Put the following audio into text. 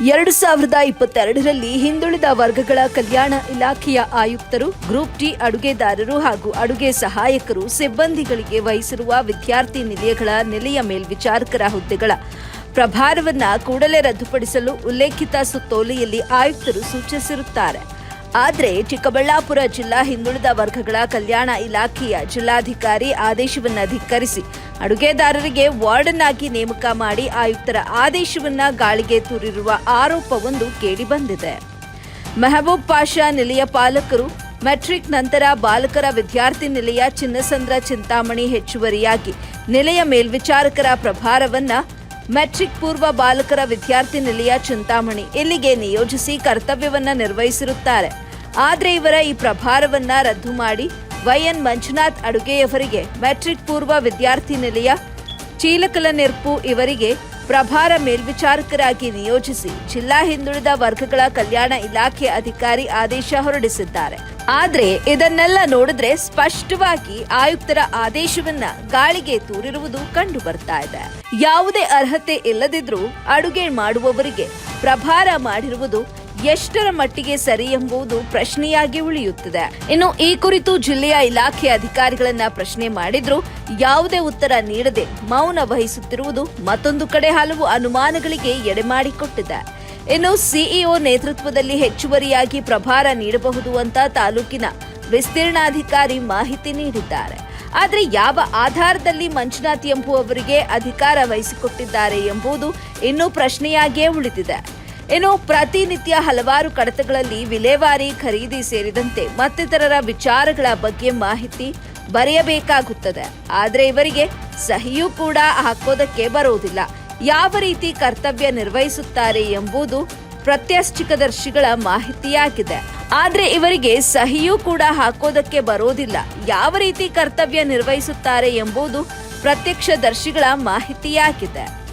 ಎರಡು ಸಾವಿರದ ಇಪ್ಪತ್ತೆರಡರಲ್ಲಿ ಹಿಂದುಳಿದ ವರ್ಗಗಳ ಕಲ್ಯಾಣ ಇಲಾಖೆಯ ಆಯುಕ್ತರು, ಗ್ರೂಪ್ ಡಿ ಅಡುಗೆದಾರರು ಹಾಗೂ ಅಡುಗೆ ಸಹಾಯಕರು ಸಿಬ್ಬಂದಿಗಳಿಗೆ ವಹಿಸಿರುವ ವಿದ್ಯಾರ್ಥಿ ನಿಲಯಗಳ ನೆಲೆಯ ಮೇಲ್ವಿಚಾರಕರ ಹುದ್ದೆಗಳ ಪ್ರಭಾರವನ್ನ ಕೂಡಲೇ ರದ್ದುಪಡಿಸಲು ಉಲ್ಲೇಖಿತ ಸುತ್ತೋಲೆಯಲ್ಲಿ ಆಯುಕ್ತರು ಸೂಚಿಸಿರುತ್ತಾರೆ. ಆದರೆ ಚಿಕ್ಕಬಳ್ಳಾಪುರ ಜಿಲ್ಲಾ ಹಿಂದುಳಿದ ವರ್ಗಗಳ ಕಲ್ಯಾಣ ಇಲಾಖೆಯ ಜಿಲ್ಲಾಧಿಕಾರಿ ಆದೇಶವನ್ನು ಧಿಕ್ಕರಿಸಿ ಅಡುಗೆದಾರರಿಗೆ ವಾರ್ಡನ್ ಆಗಿ ನೇಮಕ ಮಾಡಿ ಆಯುಕ್ತರ ಆದೇಶವನ್ನ ಗಾಳಿಗೆ ತೂರಿರುವ ಆರೋಪವೊಂದು ಕೇಳಿಬಂದಿದೆ ಮೆಹಬೂಬ್ ಪಾಷಾ ನಿಲಯ ಪಾಲಕರು ಮೆಟ್ರಿಕ್ ನಂತರ ಬಾಲಕರ ವಿದ್ಯಾರ್ಥಿ ನಿಲಯ ಚಿನ್ನಸಂದ್ರ ಚಿಂತಾಮಣಿ ಹೆಚ್ಚುವರಿಯಾಗಿ ನಿಲಯ ಮೇಲ್ವಿಚಾರಕರ ಪ್ರಭಾರವನ್ನ ಮೆಟ್ರಿಕ್ ಪೂರ್ವ ಬಾಲಕರ ವಿದ್ಯಾರ್ಥಿ ನಿಲಯ ಚಿಂತಾಮಣಿ ಇಲ್ಲಿಗೆ ನಿಯೋಜಿಸಿ ಕರ್ತವ್ಯವನ್ನ ನಿರ್ವಹಿಸಿರುತ್ತಾರೆ. ಆದರೆ ಇವರ ಈ ಪ್ರಭಾರವನ್ನ ರದ್ದು ಮಾಡಿ ವೈಎನ್ ಮಂಜುನಾಥ್ ಅಡುಗೆಯವರಿಗೆ ಮೆಟ್ರಿಕ್ ಪೂರ್ವ ವಿದ್ಯಾರ್ಥಿ ನಿಲಯ ಚೀಲಕಲನೆರ್ಪು ಇವರಿಗೆ ಪ್ರಭಾರ ಮೇಲ್ವಿಚಾರಕರಾಗಿ ನಿಯೋಜಿಸಿ ಜಿಲ್ಲಾ ಹಿಂದುಳಿದ ವರ್ಗಗಳ ಕಲ್ಯಾಣ ಇಲಾಖೆ ಅಧಿಕಾರಿ ಆದೇಶ ಹೊರಡಿಸಿದ್ದಾರೆ. ಆದ್ರೆ ಇದನ್ನೆಲ್ಲ ನೋಡಿದ್ರೆ ಸ್ಪಷ್ಟವಾಗಿ ಆಯುಕ್ತರ ಆದೇಶವನ್ನ ಗಾಳಿಗೆ ತೂರಿರುವುದು ಕಂಡು ಬರ್ತಾ ಇದೆ. ಯಾವುದೇ ಅರ್ಹತೆ ಇಲ್ಲದಿದ್ರೂ ಅಡುಗೆ ಮಾಡುವವರಿಗೆ ಪ್ರಭಾರ ಮಾಡಿರುವುದು ಎಷ್ಟರ ಮಟ್ಟಿಗೆ ಸರಿ ಎಂಬುದು ಪ್ರಶ್ನೆಯಾಗಿ ಉಳಿಯುತ್ತದೆ. ಇನ್ನು ಈ ಕುರಿತು ಜಿಲ್ಲೆಯ ಇಲಾಖೆ ಅಧಿಕಾರಿಗಳನ್ನ ಪ್ರಶ್ನೆ ಮಾಡಿದ್ರು. ಯಾವುದೇ ಉತ್ತರ ನೀಡದೆ ಮೌನ ವಹಿಸುತ್ತಿರುವುದು ಮತ್ತೊಂದು ಕಡೆ ಹಲವು ಅನುಮಾನಗಳಿಗೆ ಎಡೆಮಾಡಿಕೊಟ್ಟಿದೆ. ಇನ್ನು ಸಿಇಒ ನೇತೃತ್ವದಲ್ಲಿ ಹೆಚ್ಚುವರಿಯಾಗಿ ಪ್ರಭಾರ ನೀಡಬಹುದು ಅಂತ ತಾಲೂಕಿನ ವಿಸ್ತೀರ್ಣಾಧಿಕಾರಿ ಮಾಹಿತಿ ನೀಡಿದ್ದಾರೆ. ಆದರೆ ಯಾವ ಆಧಾರದಲ್ಲಿ ಮಂಜುನಾಥ್ ಎಂಬುವವರಿಗೆ ಅಧಿಕಾರ ವಹಿಸಿಕೊಟ್ಟಿದ್ದಾರೆ ಎಂಬುದು ಇನ್ನೂ ಪ್ರಶ್ನೆಯಾಗಿಯೇ ಉಳಿದಿದೆ. ಇನ್ನು ಪ್ರತಿನಿತ್ಯ ಹಲವಾರು ಕಡತಗಳಲ್ಲಿ ವಿಲೇವಾರಿ ಖರೀದಿ ಸೇರಿದಂತೆ ಮತ್ತಿತರರ ವಿಚಾರಗಳ ಬಗ್ಗೆ ಮಾಹಿತಿ ಬರೆಯಬೇಕಾಗುತ್ತದೆ. ಆದರೆ ಇವರಿಗೆ ಸಹಿಯೂ ಕೂಡ ಹಾಕೋದಕ್ಕೆ ಬರೋದಿಲ್ಲ. ಯಾವ ರೀತಿ ಕರ್ತವ್ಯ ನಿರ್ವಹಿಸುತ್ತಾರೆ ಎಂಬುದು ಪ್ರತ್ಯಕ್ಷಿಕದರ್ಶಿಗಳ ಮಾಹಿತಿಯಾಗಿದೆ. ಆದ್ರೆ ಇವರಿಗೆ ಸಹಿಯೂ ಕೂಡ ಹಾಕೋದಕ್ಕೆ ಬರೋದಿಲ್ಲ. ಯಾವ ರೀತಿ ಕರ್ತವ್ಯ ನಿರ್ವಹಿಸುತ್ತಾರೆ ಎಂಬುದು ಪ್ರತ್ಯಕ್ಷದರ್ಶಿಗಳ ಮಾಹಿತಿಯಾಗಿದೆ.